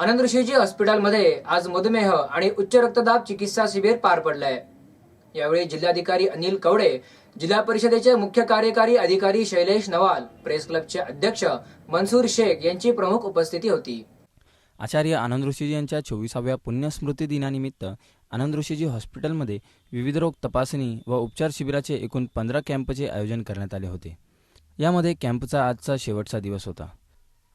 आनंद ऋषीजी हॉस्पिटलमध्ये आज मधुमेह आणि उच्च रक्तदाब चिकित्सा शिबिर पार पडलंय. यावेळी जिल्हाधिकारी अनिल कवडे जिल्हा परिषदेचे मुख्य कार्यकारी अधिकारी शैलेश नवाल प्रेस क्लबचे अध्यक्ष मनसूर शेख यांची प्रमुख उपस्थिती होती. आचार्य आनंद ऋषीजी यांच्या चोवीसाव्या पुण्यस्मृती दिनानिमित्त आनंद ऋषीजी हॉस्पिटलमध्ये विविध रोग तपासणी व उपचार शिबिराचे एकूण पंधरा कॅम्पचे आयोजन करण्यात आले होते. यामध्ये कॅम्पचा आजचा शेवटचा दिवस होता.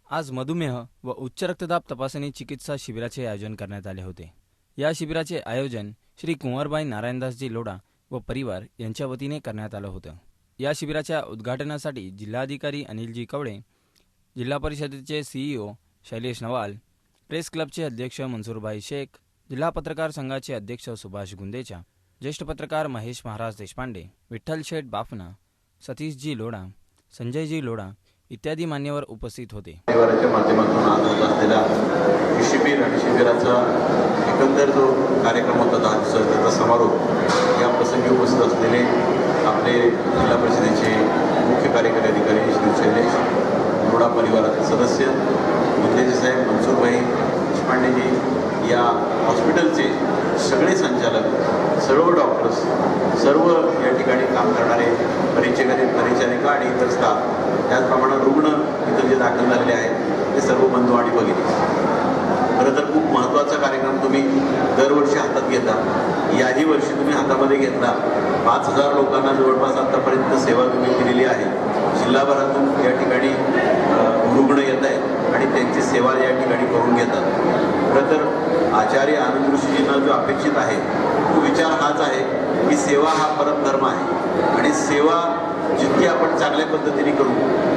आज मधुमेह व उच्च रक्तदाब तपासणी चिकित्सा शिबिराचे आयोजन करण्यात आले होते. या शिबिराचे आयोजन श्री कुंवरबाई नारायणदासजी लोढा व परिवार यांच्या वतीने करण्यात आलं होतं. या शिबिराच्या उद्घाटनासाठी जिल्हाधिकारी अनिलजी कवडे जिल्हा परिषदेचे सीईओ शैलेश नवाल प्रेस क्लबचे अध्यक्ष मनसूरभाई शेख जिल्हा पत्रकार संघाचे अध्यक्ष सुभाष गुंदेचा ज्येष्ठ पत्रकार महेश महाराज देशपांडे विठ्ठल शेठ बाफना सतीशजी लोढा संजयजी लोढा इत्यादी मान्यवर उपस्थित होते. परिवाराच्या माध्यमातून आज होत असलेला शिबिर आणि शिबिराचा एकंदर जो कार्यक्रम होता दहा त्याचा समारोप या प्रसंगी उपस्थित असलेले आपले जिल्हा परिषदेचे मुख्य कार्यकारी अधिकारी श्री शैलेश रोडा परिवाराचे सदस्य मुंदेजी साहेब मनसूरभाई देशपांडेजी या हॉस्पिटलचे सगळे संचालक सर्व डॉक्टर्स सर्व या ठिकाणी काम करणारे परिचय परिचारिका आणि इतर स्टाफ त्याचप्रमाणे रुग्ण इथं जे दाखल झालेले आहेत ते सर्व बंधू आणि भगिनी. खरं तर खूप महत्त्वाचा कार्यक्रम तुम्ही दरवर्षी हातात घेता. याही वर्षी तुम्ही हातामध्ये घेतला. पाच हजार लोकांना जवळपास आत्तापर्यंत सेवा तुम्ही दिलेली आहे. जिल्हाभरातून या ठिकाणी रुग्ण येत आहेत आणि त्यांची सेवा या ठिकाणी करून घेतात. खरं तर आचार्य आनंद ऋषीजींना जो अपेक्षित आहे तो विचार हाच आहे की सेवा हा परमधर्म आहे. आणि सेवा जितकी आपण चांगल्या पद्धतीने करू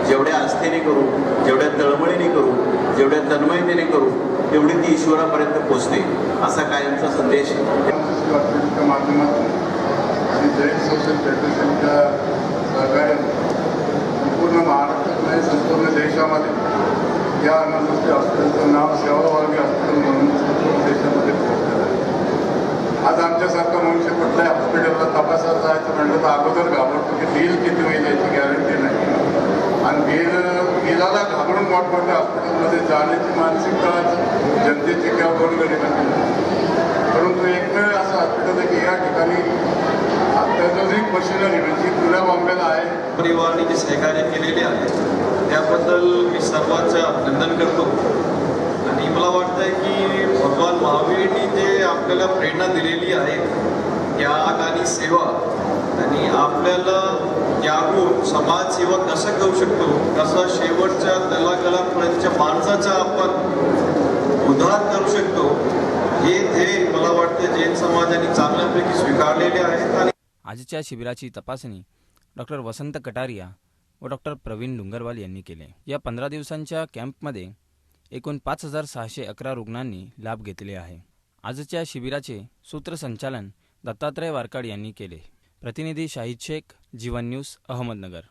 जेवढ्या आस्थेने करू जेवढ्या तळमळीने करू जेवढ्या तन्मयतेने करू तेवढी ती ईश्वरापर्यंत पोचते असा कायमचा संदेश. माध्यमातून आणि जैन सोशल फेडरेशनच्या सहकार्याने संपूर्ण महाराष्ट्रात नाही संपूर्ण देशामध्ये या आनंदोस्ती हॉस्पिटलचं नाव सेवाभावी बिल किती होईल याची गॅरंटी नाही. आणि बिल बिलाला घाबरून मोठमोठ्या हॉस्पिटलमध्ये जाण्याची मानसिकता जनतेची किंवा गोरगरिबांची परंतु एकमेव असं हॉस्पिटल आहे की या ठिकाणी अत्याधुनिक मशिनरी म्हणजे पुण्या बॉम्बेला आहे. परिवाराने जे सहकार्य केलेले आहे त्याबद्दल मी सर्वांचं अभिनंदन करतो. आणि मला वाटतंय की भगवान महावीरनी जे आपल्याला प्रेरणा दिलेली आहे त्याग आणि सेवा आणि आपल्याला त्यागून समाजसेवा कसं करू शकतो कसा शेवटच्या तलाकलापर्यंतच्या माणसाचा आपण उद्धार करू शकतो. हे ध्येय मला वाटतं जैन समाजाने चांगल्यापैकी स्वीकारलेले आहेत आणि आजच्या शिबिराची तपासणी डॉक्टर वसंत कटारिया व डॉक्टर प्रवीण डुंगरवाल यांनी केले. या पंधरा दिवसांच्या कॅम्पमध्ये एकूण पाच हजार सहाशे अकरा रुग्णांनी लाभ घेतले आहे. आजच्या शिबिराचे सूत्रसंचालन दत्तात्रय वारकाड यांनी केले. प्रतिनिधी शाहिद शेख जीवन न्यूज अहमदनगर.